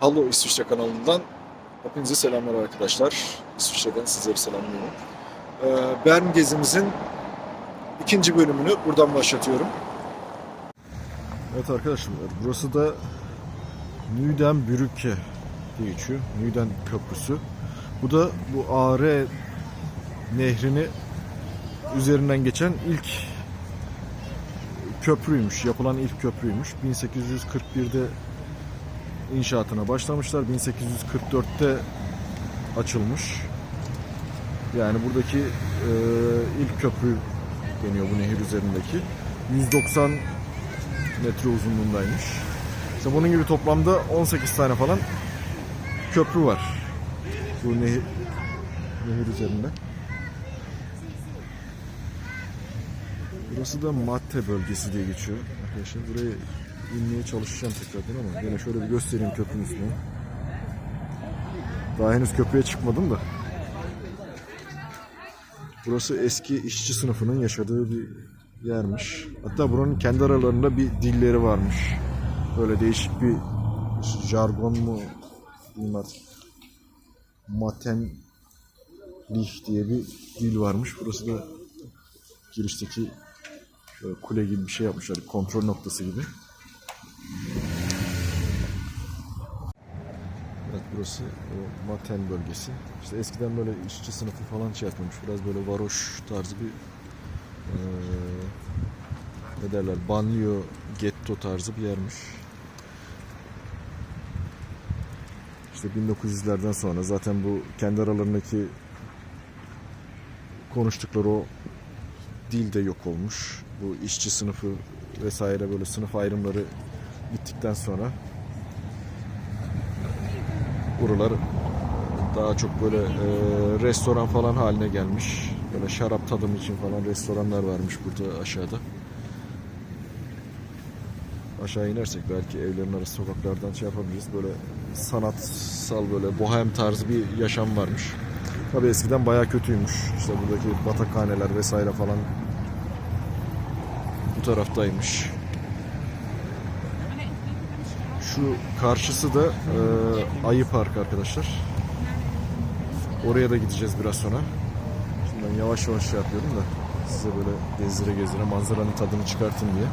Hallo İsviçre kanalından hepinize selamlar arkadaşlar. İsviçre'den sizleri selamlıyorum. Ee, Bern gezimizin ikinci bölümünü buradan başlatıyorum. Evet arkadaşlar burası da Nüden Brücke diye geçiyor. Nüden Köprüsü. Bu da bu Are nehrini üzerinden geçen ilk köprüymüş. Yapılan ilk köprüymüş. 1841'de inşaatına başlamışlar. 1844'te açılmış. Yani buradaki e, ilk köprü deniyor bu nehir üzerindeki. 190 metre uzunluğundaymış. İşte bunun gibi toplamda 18 tane falan köprü var. Bu nehir, nehir üzerinde. Burası da Matte bölgesi diye geçiyor. Arkadaşlar buraya inmeye çalışacağım tekrardan ama yine şöyle bir göstereyim köprünün üstünü. Daha henüz köprüye çıkmadım da. Burası eski işçi sınıfının yaşadığı bir yermiş. Hatta buranın kendi aralarında bir dilleri varmış. Böyle değişik bir jargon mu diyeyim artık. Maten Lih diye bir dil varmış. Burası da girişteki kule gibi bir şey yapmışlar. Kontrol noktası gibi. Evet burası o Maten bölgesi. İşte eskiden böyle işçi sınıfı falan şey yapmış. Biraz böyle varoş tarzı bir eee ne derler banliyö getto tarzı bir yermiş. İşte 1900'lerden sonra zaten bu kendi aralarındaki konuştukları o dil de yok olmuş. Bu işçi sınıfı vesaire böyle sınıf ayrımları bittikten sonra buralar daha çok böyle e, restoran falan haline gelmiş. Böyle şarap tadımı için falan restoranlar varmış burada aşağıda. Aşağı inersek belki evlerin arası sokaklardan şey yapabiliriz. Böyle sanatsal böyle bohem tarzı bir yaşam varmış. Tabii eskiden bayağı kötüymüş. İşte buradaki batakhaneler vesaire falan bu taraftaymış. Şu karşısı da e, Ayı Park arkadaşlar. Oraya da gideceğiz biraz sonra. Şimdi ben yavaş yavaş şey yapıyorum da size böyle gezdire gezdire manzaranın tadını çıkartın diye.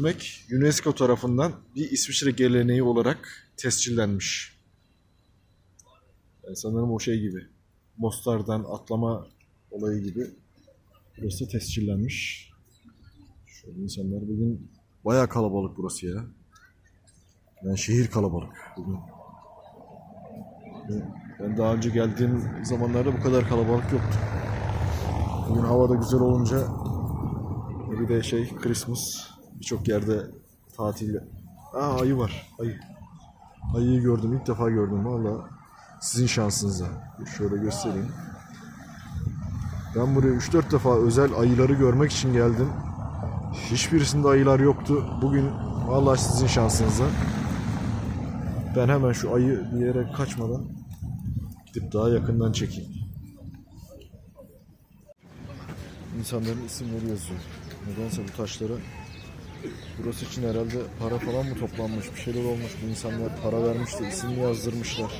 Yüzmek UNESCO tarafından bir İsviçre geleneği olarak tescillenmiş. Yani sanırım o şey gibi. Mostar'dan atlama olayı gibi. Burası tescillenmiş. Şöyle insanlar bugün bayağı kalabalık burası ya. Yani şehir kalabalık bugün. Ben- daha önce geldiğim zamanlarda bu kadar kalabalık yoktu. Bugün havada güzel olunca bir de şey Christmas birçok yerde tatil. Aa ayı var. Ayı. Ayıyı gördüm. ilk defa gördüm valla. Sizin şansınıza. Şöyle göstereyim. Ben buraya 3-4 defa özel ayıları görmek için geldim. Hiçbirisinde ayılar yoktu. Bugün valla sizin şansınıza. Ben hemen şu ayı bir yere kaçmadan gidip daha yakından çekeyim. İnsanların isimleri yazıyor. Nedense bu taşlara burası için herhalde para falan mı toplanmış bir şeyler olmuş. Bu insanlar para vermiş de isim yazdırmışlar.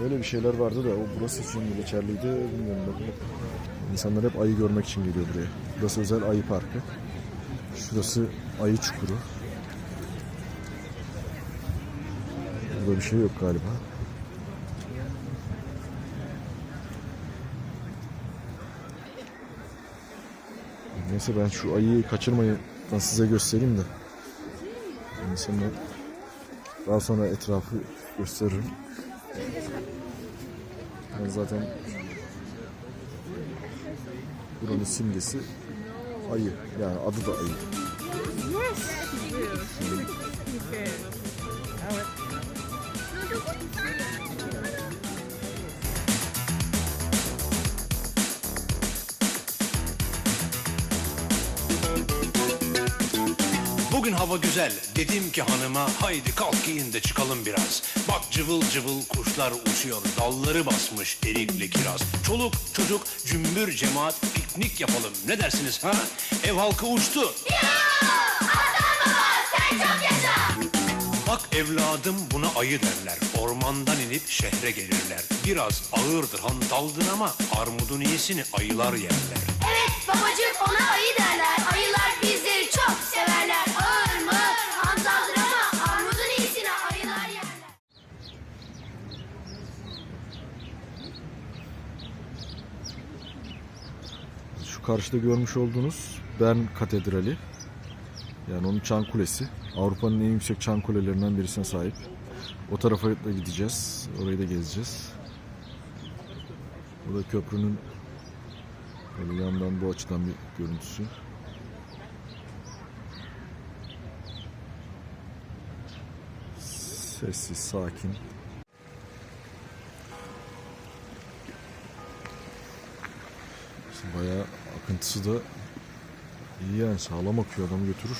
Böyle bir şeyler vardı da o burası için geçerliydi bilmiyorum. İnsanlar hep ayı görmek için geliyor buraya. Burası özel ayı parkı. Şurası ayı çukuru. Burada bir şey yok galiba. Neyse ben şu ayıyı kaçırmayın size göstereyim de. Yani sonra daha sonra etrafı gösteririm. Ben zaten buranın simgesi ayı. Yani adı da ayı. Bugün hava güzel. Dedim ki hanıma haydi kalk giyin de çıkalım biraz. Bak cıvıl cıvıl kuşlar uçuyor. Dalları basmış erikli kiraz. Çoluk çocuk cümbür cemaat piknik yapalım. Ne dersiniz ha? Ev halkı uçtu. Bak evladım buna ayı derler. Ormandan inip şehre gelirler. Biraz ağırdır handaldır ama armudun iyisini ayılar yerler. Karşıda görmüş olduğunuz Bern Katedrali. Yani onun çan kulesi. Avrupa'nın en yüksek çan kulelerinden birisine sahip. O tarafa da gideceğiz. Orayı da gezeceğiz. Bu da köprünün böyle yandan bu açıdan bir görüntüsü. Sessiz, sakin. Bayağı akıntısı da iyi yani sağlam akıyor adamı götürür.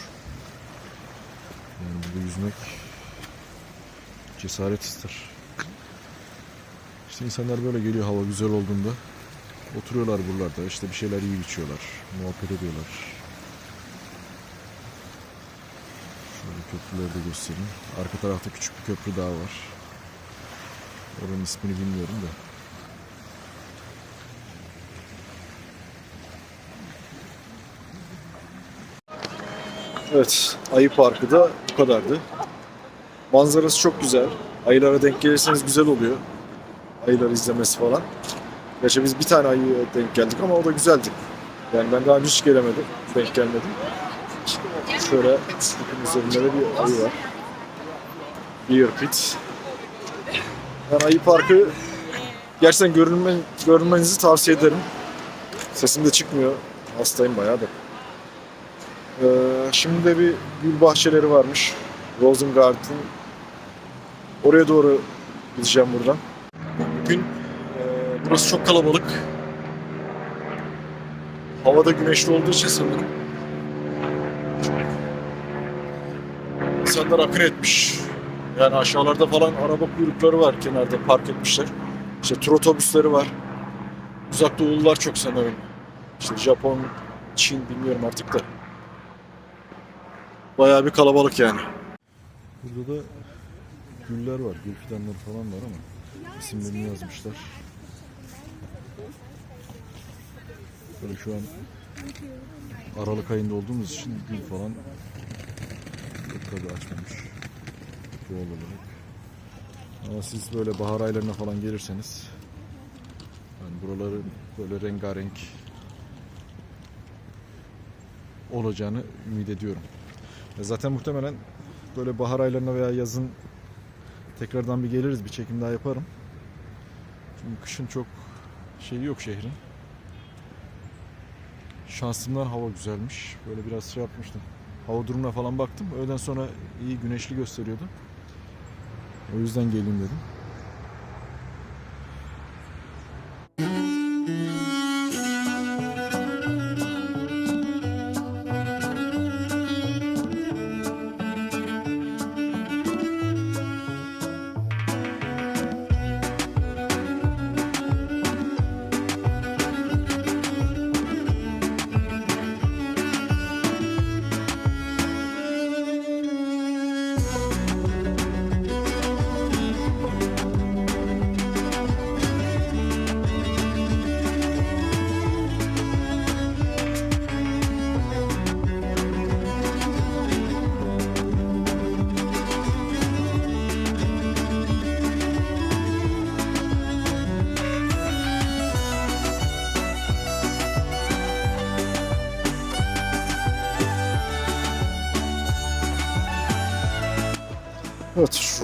Yani burada yüzmek cesaret ister. İşte insanlar böyle geliyor hava güzel olduğunda. Oturuyorlar buralarda işte bir şeyler yiyip içiyorlar. Muhabbet ediyorlar. Şöyle köprüleri de göstereyim. Arka tarafta küçük bir köprü daha var. Oranın ismini bilmiyorum da. Evet, Ayı Parkı da bu kadardı. Manzarası çok güzel. Ayılara denk gelirseniz güzel oluyor. Ayıları izlemesi falan. Gerçi biz bir tane ayıya denk geldik ama o da güzeldi. Yani ben daha önce hiç gelemedim, denk gelmedim. Şöyle bakın üzerinde de bir ayı var. Bear Pit. Ben Ayı Parkı gerçekten görünme, görünmenizi tavsiye ederim. Sesim de çıkmıyor. Hastayım bayağı da. Ee, şimdi de bir gül bahçeleri varmış. Rosengarten. Oraya doğru gideceğim buradan. Bugün e, burası çok kalabalık. Havada güneşli olduğu için sanırım. İnsanlar akın etmiş. Yani aşağılarda falan araba kuyrukları var kenarda park etmişler. İşte tur otobüsleri var. Uzak doğulular çok sanırım. İşte Japon, Çin bilmiyorum artık da. Bayağı bir kalabalık yani. Burada da güller var, gül fidanları falan var ama isimlerini yazmışlar. Böyle şu an Aralık ayında olduğumuz için gül falan yok tabii açmamış doğal olarak. Ama siz böyle bahar aylarına falan gelirseniz yani buraların böyle rengarenk olacağını ümit ediyorum. Ve Zaten muhtemelen böyle bahar aylarına veya yazın tekrardan bir geliriz bir çekim daha yaparım. Çünkü kışın çok şeyi yok şehrin. Şansımdan hava güzelmiş. Böyle biraz şey yapmıştım. Hava durumuna falan baktım. Öğleden sonra iyi güneşli gösteriyordu. O yüzden geleyim dedim.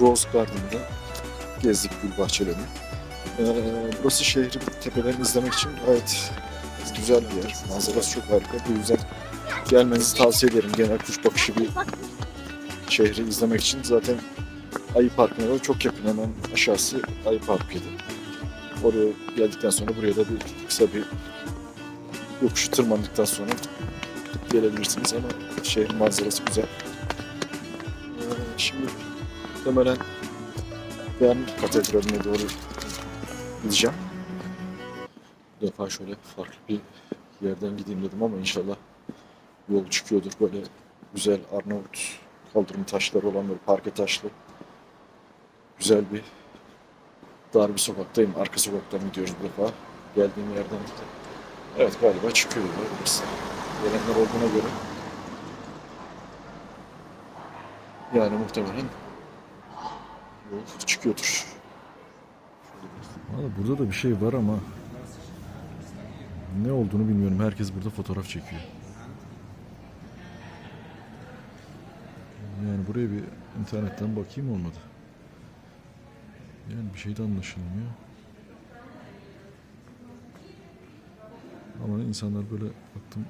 Rose Garden'da gezdik gül bahçelerini. Ee, burası şehrin tepelerini izlemek için gayet güzel bir yer. Manzarası çok harika. Bu yüzden gelmenizi tavsiye ederim. Genel kuş bakışı bir şehri izlemek için. Zaten Ayı Parkı'na da çok yakın. Hemen aşağısı Ayı Parkı'ydı. Oraya geldikten sonra buraya da bir kısa bir yokuşu tırmandıktan sonra gelebilirsiniz ama şehrin manzarası güzel. Şimdi muhtemelen ben katedraline doğru gideceğim. Bu defa şöyle farklı bir yerden gideyim dedim ama inşallah yol çıkıyordur. Böyle güzel Arnavut kaldırım taşları olan böyle parke taşlı güzel bir dar bir sokaktayım. Arka sokaktan gidiyoruz bu defa. Geldiğim yerden de. Evet galiba çıkıyor. Burası. Gelenler olduğuna göre yani muhtemelen yol çıkıyordur. Valla burada da bir şey var ama ne olduğunu bilmiyorum. Herkes burada fotoğraf çekiyor. Yani buraya bir internetten bakayım olmadı. Yani bir şey de anlaşılmıyor. Ama insanlar böyle baktım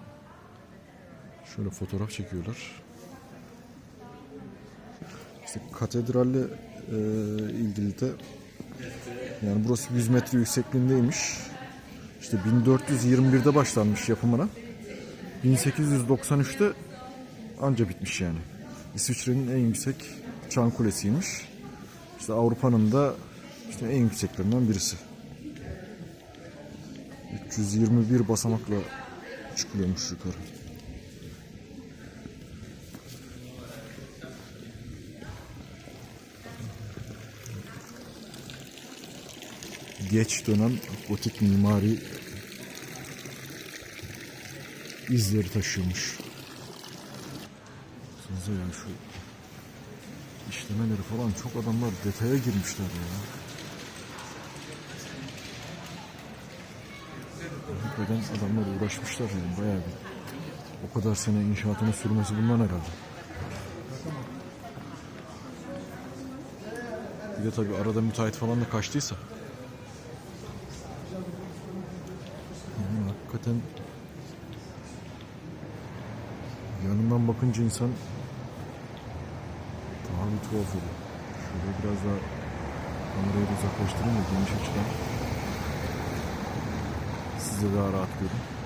şöyle fotoğraf çekiyorlar. İşte katedralle e, ilgili de yani burası 100 metre yüksekliğindeymiş. İşte 1421'de başlanmış yapımına. 1893'te anca bitmiş yani. İsviçre'nin en yüksek çan kulesiymiş. İşte Avrupa'nın da işte en yükseklerinden birisi. 321 basamakla çıkılıyormuş yukarı. Geç dönem gotik mimari izleri taşıyormuş. Baksanıza ya şu işlemeleri falan çok adamlar detaya girmişler ya. Hakikaten adamlar uğraşmışlar yani bayağı bir. O kadar sene inşaatının sürmesi bundan herhalde. Bir de tabii arada müteahhit falan da kaçtıysa. Yani hakikaten yanından bakınca insan daha bir tuhaf oluyor. Şöyle biraz daha kamerayı da uzaklaştırayım da geniş açıdan size daha rahat görün.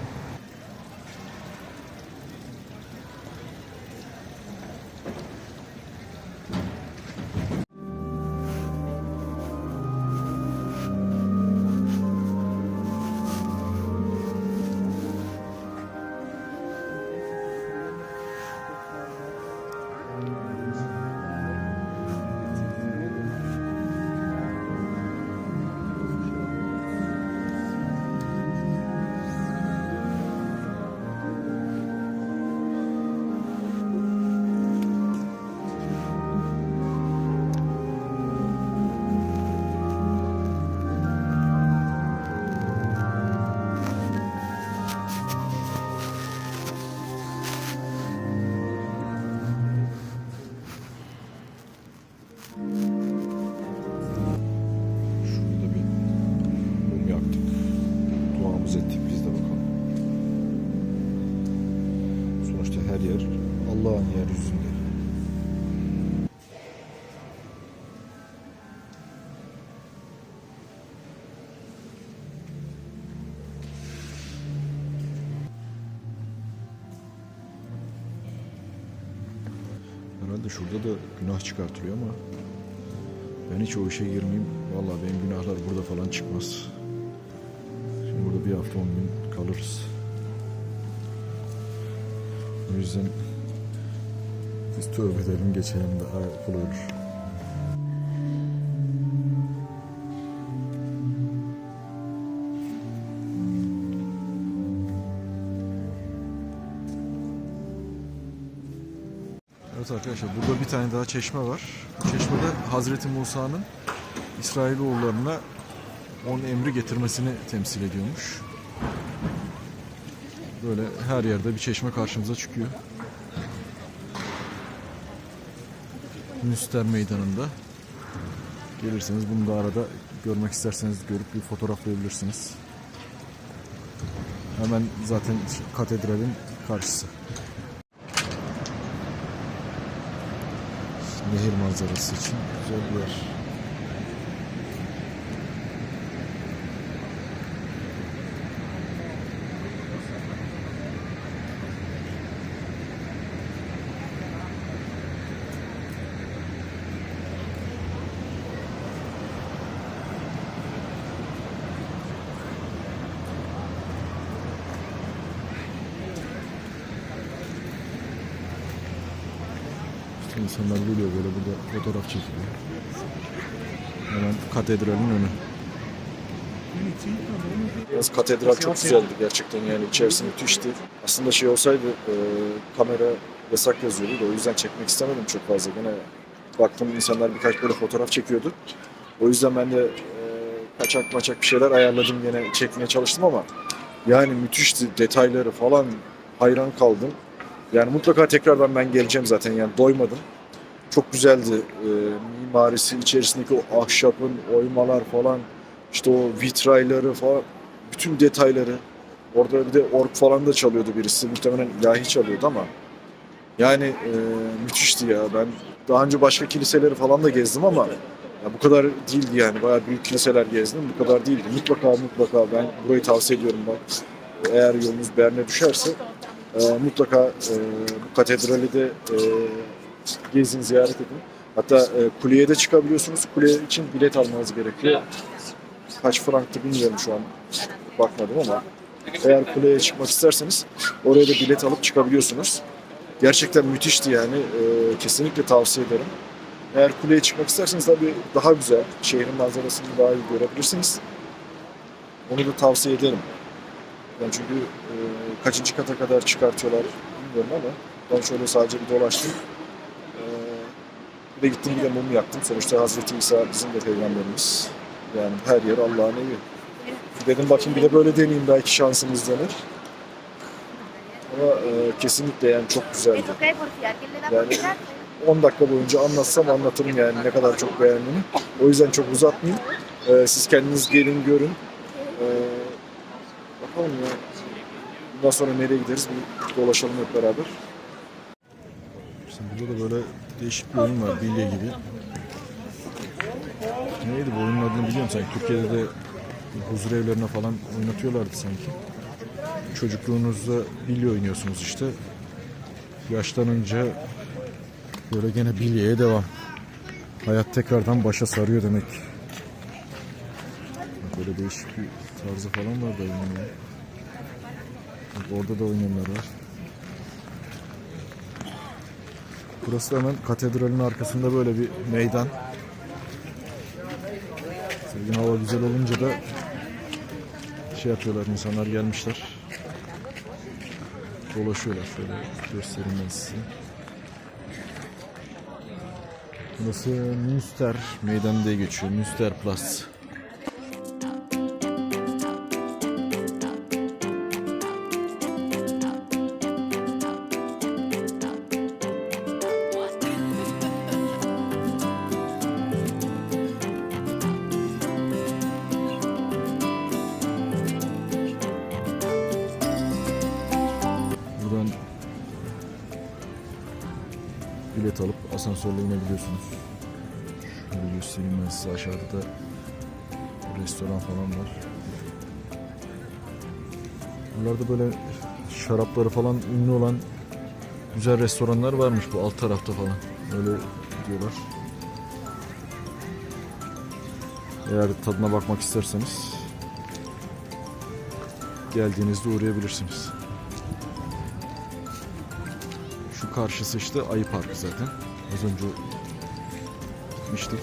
Herhalde şurada da günah çıkartılıyor ama ben hiç o işe girmeyeyim. Vallahi benim günahlar burada falan çıkmaz. Şimdi burada bir hafta on gün kalırız. O yüzden biz tövbe edelim geçelim daha kolay olur. Arkadaşlar burada bir tane daha çeşme var. Bu çeşmede Hazreti Musa'nın İsrailoğullarına 10 emri getirmesini temsil ediyormuş. Böyle her yerde bir çeşme karşımıza çıkıyor. Müster Meydanı'nda. Gelirseniz bunu da arada görmek isterseniz görüp bir fotoğraflayabilirsiniz. Hemen zaten katedralin karşısı. Nehir manzarası için güzel bir yer. İnsanlar geliyor böyle burada fotoğraf çekiliyor. Hemen katedralin önü. Yalnız katedral çok güzeldi gerçekten yani içerisi müthişti. Aslında şey olsaydı e, kamera yasak yazıyordu o yüzden çekmek istemedim çok fazla. Gene baktım insanlar birkaç böyle fotoğraf çekiyordu. O yüzden ben de e, kaçak maçak bir şeyler ayarladım gene çekmeye çalıştım ama yani müthişti detayları falan hayran kaldım. Yani mutlaka tekrardan ben geleceğim zaten. Yani doymadım. Çok güzeldi. E, mimarisi içerisindeki o ahşapın oymalar falan işte o vitrayları falan bütün detayları. Orada bir de org falan da çalıyordu birisi. Muhtemelen ilahi çalıyordu ama yani e, müthişti ya. Ben daha önce başka kiliseleri falan da gezdim ama ya bu kadar değildi yani. Bayağı büyük kiliseler gezdim. Bu kadar değildi. Mutlaka mutlaka ben burayı tavsiye ediyorum. Bak eğer yolunuz Bern'e düşerse e, mutlaka e, bu katedrali de e, gezin ziyaret edin hatta e, kuleye de çıkabiliyorsunuz kule için bilet almanız gerekiyor kaç franktı bilmiyorum şu an bakmadım ama eğer kuleye çıkmak isterseniz oraya da bilet alıp çıkabiliyorsunuz. Gerçekten müthişti yani. Ee, kesinlikle tavsiye ederim. Eğer kuleye çıkmak isterseniz tabii daha güzel. Şehrin manzarasını daha iyi görebilirsiniz. Onu da tavsiye ederim. Ben çünkü e, kaçıncı kata kadar çıkartıyorlar bilmiyorum ama ben şöyle sadece bir dolaştım. Ee, bir de gittim bir de mum yaktım. Sonuçta Hazreti İsa bizim de peygamberimiz. Yani her yer Allah'ın evi. Dedim bakayım bir de böyle deneyeyim belki şansımız denir. Ama e, kesinlikle yani çok güzeldi. Yani por mirar. 10 dakika boyunca anlatsam anlatırım yani ne kadar çok beğendiğimi. O yüzden çok uzatmayayım. E, siz kendiniz gelin görün. E, bakalım ya. Bundan sonra nereye gideriz bir dolaşalım hep beraber. Burada da böyle değişik bir oyun var bilye gibi. Neydi bu oyunun adını biliyorum sanki. Türkiye'de de huzur evlerine falan oynatıyorlardı sanki. Çocukluğunuzda bilye oynuyorsunuz işte. Yaşlanınca böyle gene bilyeye devam. Hayat tekrardan başa sarıyor demek. Böyle değişik bir tarzı falan var da oyunun Orada da oynayanlar var. Burası hemen katedralin arkasında böyle bir meydan. Bugün hava güzel olunca da şey yapıyorlar insanlar gelmişler. Dolaşıyorlar şöyle göstereyim ben size. Burası Münster Meydanı diye geçiyor. Münster Plus. Asansörle inebiliyorsunuz. Şöyle göstereyim ben size aşağıda da restoran falan var. Buralarda böyle şarapları falan ünlü olan güzel restoranlar varmış bu alt tarafta falan. Öyle diyorlar. Eğer tadına bakmak isterseniz geldiğinizde uğrayabilirsiniz. Şu karşısı işte Ayı Parkı zaten. Az önce gitmiştik.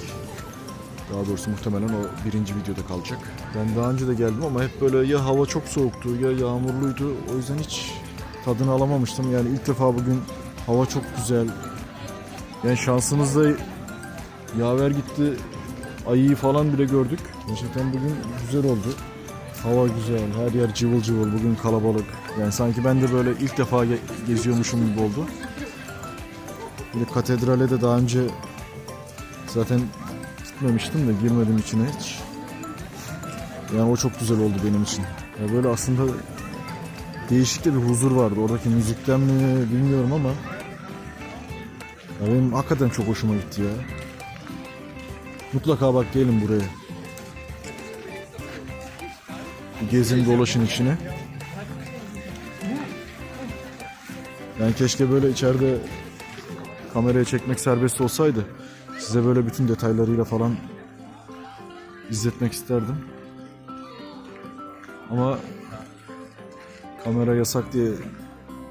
Daha doğrusu muhtemelen o birinci videoda kalacak. Ben daha önce de geldim ama hep böyle ya hava çok soğuktu ya yağmurluydu. O yüzden hiç tadını alamamıştım. Yani ilk defa bugün hava çok güzel. Yani şansımızda yaver gitti. Ayıyı falan bile gördük. Gerçekten bugün güzel oldu. Hava güzel, her yer cıvıl cıvıl, bugün kalabalık. Yani sanki ben de böyle ilk defa ge- geziyormuşum gibi oldu. Bir katedrale de daha önce zaten gitmemiştim de girmedim içine hiç. Yani o çok güzel oldu benim için. Ya böyle aslında değişik de bir huzur vardı. Oradaki müzikten mi bilmiyorum ama ya benim hakikaten çok hoşuma gitti ya. Mutlaka bak gelin buraya. Bir Gezin dolaşın içine. Yani keşke böyle içeride kameraya çekmek serbest olsaydı. Size böyle bütün detaylarıyla falan izletmek isterdim. Ama kamera yasak diye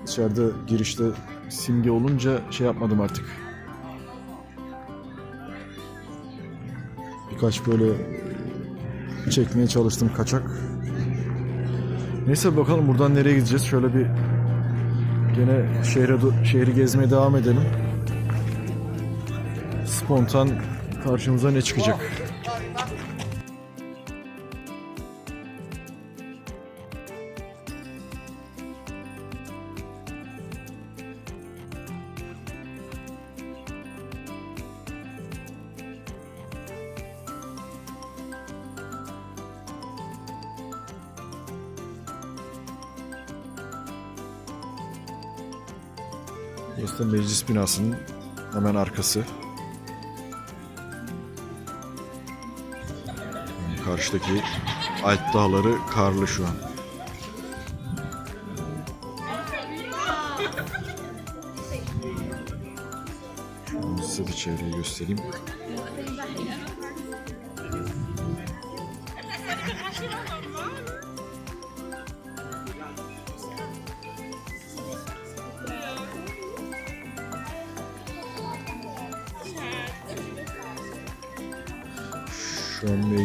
içeride girişte simge olunca şey yapmadım artık. Birkaç böyle e, çekmeye çalıştım kaçak. Neyse bakalım buradan nereye gideceğiz. Şöyle bir gene şehre şehri gezmeye devam edelim. Spontan karşımıza ne çıkacak? Burası meclis binasının hemen arkası. Karşıdaki Alp dağları karlı şu an. Size de çevreyi göstereyim.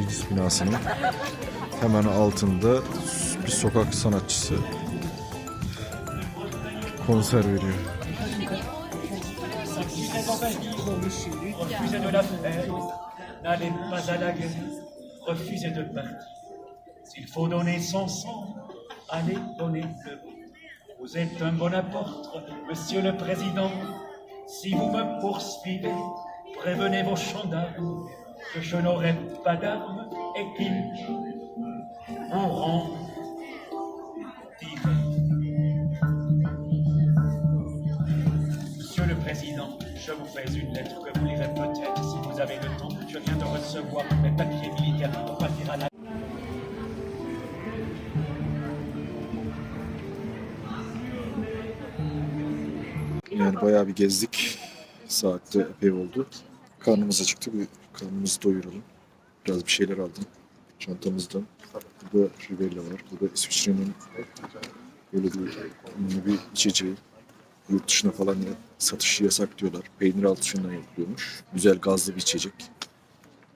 Meclis binasının hemen altında bir sokak sanatçısı konser veriyor. S'il faut donner son sang, allez donner le. Vous êtes un bon apôtre, monsieur le président. Si vous me poursuivez, prévenez vos gendarmes que je n'aurai pas d'armes et qu'ils d'hiver. Monsieur le Président, je vous fais une lettre que vous lirez peut-être si vous avez le temps. Je viens de recevoir mes papiers militaires pour partir à la... Yani bayağı bir gezdik. Saatte epey. Karnımız acıktı. Bir karnımızı doyuralım. Biraz bir şeyler aldım. Çantamızdan. Burada Rivella var. Burada İsviçre'nin böyle bir ünlü bir içeceği. Yurt dışına falan ya satışı yasak diyorlar. Peynir altışından yapılıyormuş. Güzel gazlı bir içecek.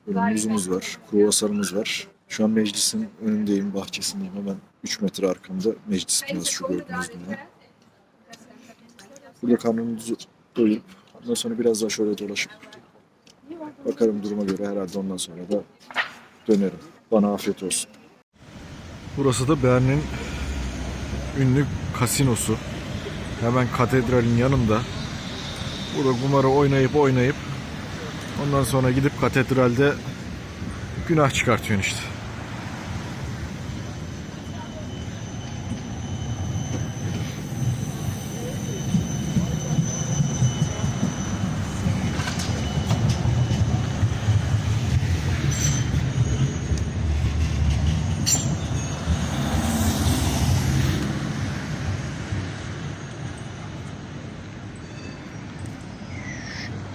Böyle muzumuz var. Kruvasanımız var. Şu an meclisin önündeyim, bahçesindeyim. Hemen 3 metre arkamda meclis binası şu gördüğünüz bina. Burada karnımızı doyurup ondan sonra biraz daha şöyle dolaşıp bakarım duruma göre herhalde ondan sonra da dönerim. Bana afiyet olsun. Burası da Bern'in ünlü kasinosu. Hemen katedralin yanında. Burada kumarı oynayıp oynayıp ondan sonra gidip katedralde günah çıkartıyorsun işte.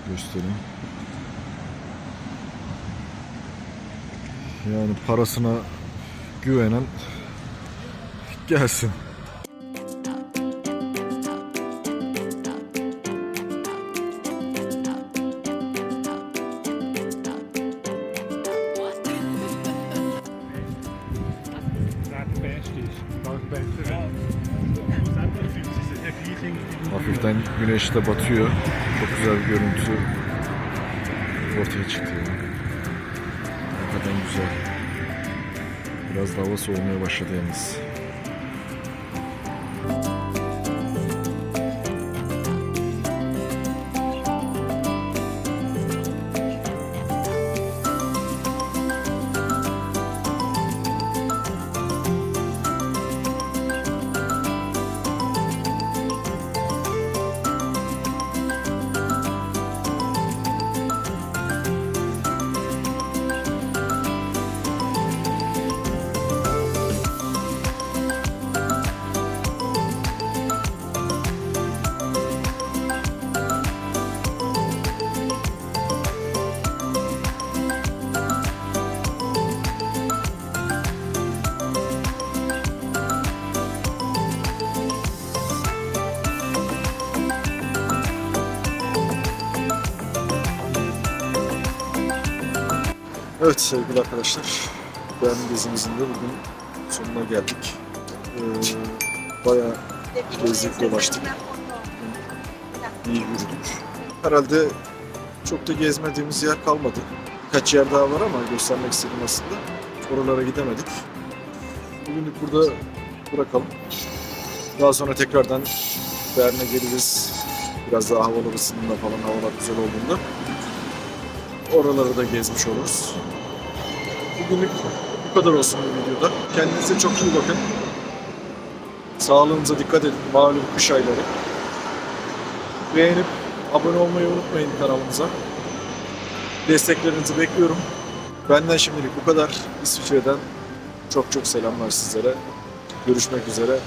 Göstereyim. Yani parasına güvenen gelsin. Hafiften güneş de batıyor. Güzel bir görüntü ortaya çıktı. Yani. Hakikaten güzel. Biraz da hava soğumaya başladı yalnız. Evet sevgili arkadaşlar, Bern gezimizin de bugün sonuna geldik. Ee, bayağı gezdik dolaştık. iyi yürüdük. Herhalde çok da gezmediğimiz yer kalmadı. Birkaç yer daha var ama göstermek istedim aslında. Oralara gidemedik. Bugünlük burada bırakalım. Daha sonra tekrardan Bern'e geliriz. Biraz daha havalar ısındığında falan havalar güzel olduğunda. Oraları da gezmiş oluruz. Bugünlük bu kadar olsun bu videoda. Kendinize çok iyi bakın. Sağlığınıza dikkat edin. Malum kış ayları. Beğenip abone olmayı unutmayın kanalımıza. Desteklerinizi bekliyorum. Benden şimdilik bu kadar. İsviçre'den çok çok selamlar sizlere. Görüşmek üzere.